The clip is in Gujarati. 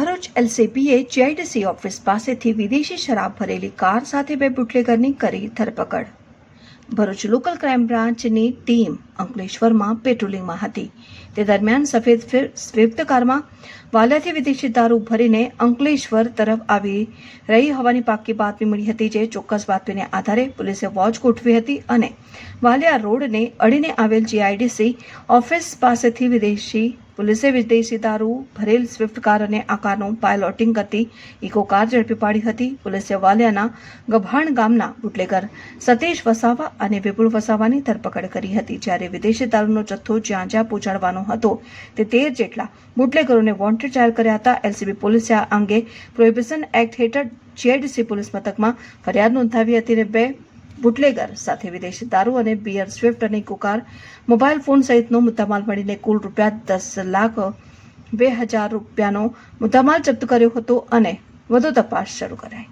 ભરૂચ એલસીબીએ જીઆઈડીસી ઓફિસ પાસેથી વિદેશી શરાબ ભરેલી કાર સાથે બે બુટલેગરની કરી ધરપકડ. ભરૂચ લોકલ ક્રાઇમ બ્રાન્ચની ટીમ અંકલેશ્વરમાં પેટ્રોલિંગમાં હતી. તે દરમિયાન સફેદ સ્વિફ્ટ કારમાં વાલિયાથી વિદેશી દારૂ ભરીને અંકલેશ્વર તરફ આવી રહી હોવાની પાક્કી બાતમી મળી હતી જે ચોક્કસ બાતમીને આધારે પોલીસે વોચ ગોઠવી હતી અને વાલિયા રોડને અડીને આવેલ જીઆઈડીસી ઓફિસ પાસેથી વિદેશી પોલીસે વિદેશી દારૂ ભરેલ સ્વિફ્ટ કાર અને આ કારનું પાયલોટિંગ કરતી ઇકો કાર ઝડપી પાડી હતી. પોલીસે વાલિયાના ગભાણ ગામના બુટલેગર સતીશ વસાવા અને વિપુલ વસાવાની ધરપકડ કરી હતી. જ્યારે વિદેશી દારૂનો જથ્થો જ્યાં જ્યાં પહોંચાડવાનો હતો, તે તેર જેટલા બુટલેગરોને વોન્ટેડ જાહેર કર્યા હતા. એલસીબી પોલીસે આ અંગે પ્રોહિબિશન એક્ટ હેઠળ જીઆઈડીસી પોલીસ મથકમાં ફરિયાદ નોંધાવી હતી અને બે બુટલેગર સાથે વિદેશી દારૂ અને બિયર સ્વિફ્ટ અને કુકાર મોબાઈલ ફોન સહિતનો મુદ્દામાલ મળીને કુલ રૂપિયા દસ લાખ બે હજાર રૂપિયાનો મુદ્દામાલ જપ્ત કર્યો હતો અને વધુ તપાસ શરૂ કરાઈ.